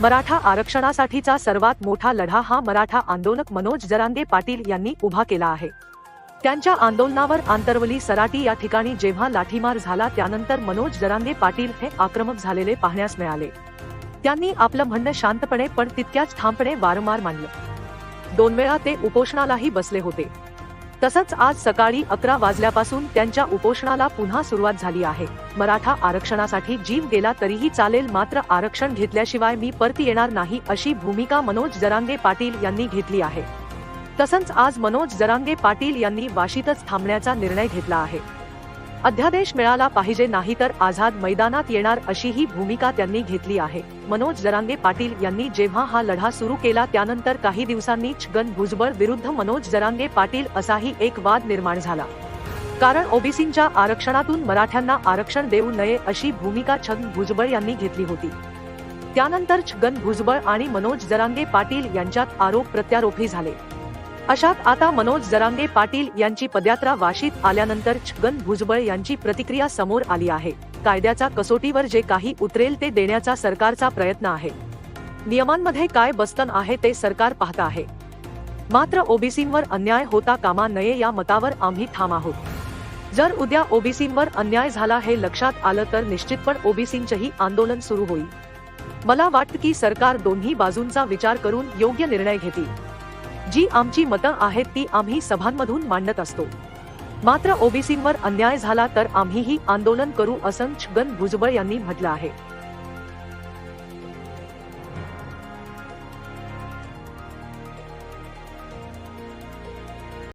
मराठा आरक्षणासाठीचा सर्वात मोठा लढा हा मराठा आंदोलक मनोज जरांगे पाटील यांनी उभा केला आहे. त्यांच्या आंदोलनावर आंतरवली सराटी या ठिकाणी जेव्हा लाठीमार झाला त्यानंतर मनोज जरांगे पाटील हे आक्रमक झालेले पाहण्यास मिळाले. त्यांनी आपलं म्हणणं शांतपणे पण तितक्याच ठामपणे वारंवार मांडलं. दोन वेळा ते उपोषणालाही बसले होते. तसंच आज सकाळी अकरा वाजल्यापासून त्यांच्या उपोषणाला पुन्हा सुरुवात झाली आहे. मराठा आरक्षणासाठी जीव गेला तरीही चालेल मात्र आरक्षण घेतल्याशिवाय मी परती येणार नाही अशी भूमिका मनोज जरांगे पाटील यांनी घेतली आहे. तसंच आज मनोज जरांगे पाटील यांनी वाशीतच थांबण्याचा निर्णय घेतला आहे. अध्यादेश मिळाला पाहिजे नाही तर आझाद मैदानात येणार अशी ही भूमिका त्यांनी घेतली आहे. मनोज जरांगे पाटील यांनी जेव्हा हा लढा सुरू केला त्यानंतर काही दिवसांनी छगन भुजबळ विरुद्ध मनोज जरांगे पाटील असाही एक वाद निर्माण झाला. कारण ओबीसींच्या आरक्षणातून मराठ्यांना आरक्षण देऊ नये अशी भूमिका छगन भुजबळ यांनी घेतली होती. त्यानंतर छगन भुजबळ आणि मनोज जरांगे पाटील यांच्यात आरोप प्रत्यारोपही झाले. अशात आता मनोज जरांगे पाटील यांची पदयात्रा वाशीत आल्यानंतर छगन भुजबळ यांची प्रतिक्रिया समोर आली आहे. कायद्याच्या कसोटीवर जे काही उतरेल ते देण्याचा सरकारचा प्रयत्न आहे. नियमांमध्ये काय बस्तन आहे ते सरकार पाहत आहे. मात्र ओबीसींवर अन्याय होता कामा नये या मतावर आम्ही ठाम आहोत. जर उद्या ओबीसींवर अन्याय झाला हे लक्षात आलं तर निश्चितपण ओबीसींचेही आंदोलन सुरू होईल. मला वाटतं की सरकार दोन्ही बाजूंचा विचार करून योग्य निर्णय घेतील. जी आमची मतं आहेत ती आम्ही सभांमधून मांडत असतो. मात्र ओबीसींवर अन्याय झाला तर आम्हीही आंदोलन करू असं छगन भुजबळ यांनी म्हटलं आहे.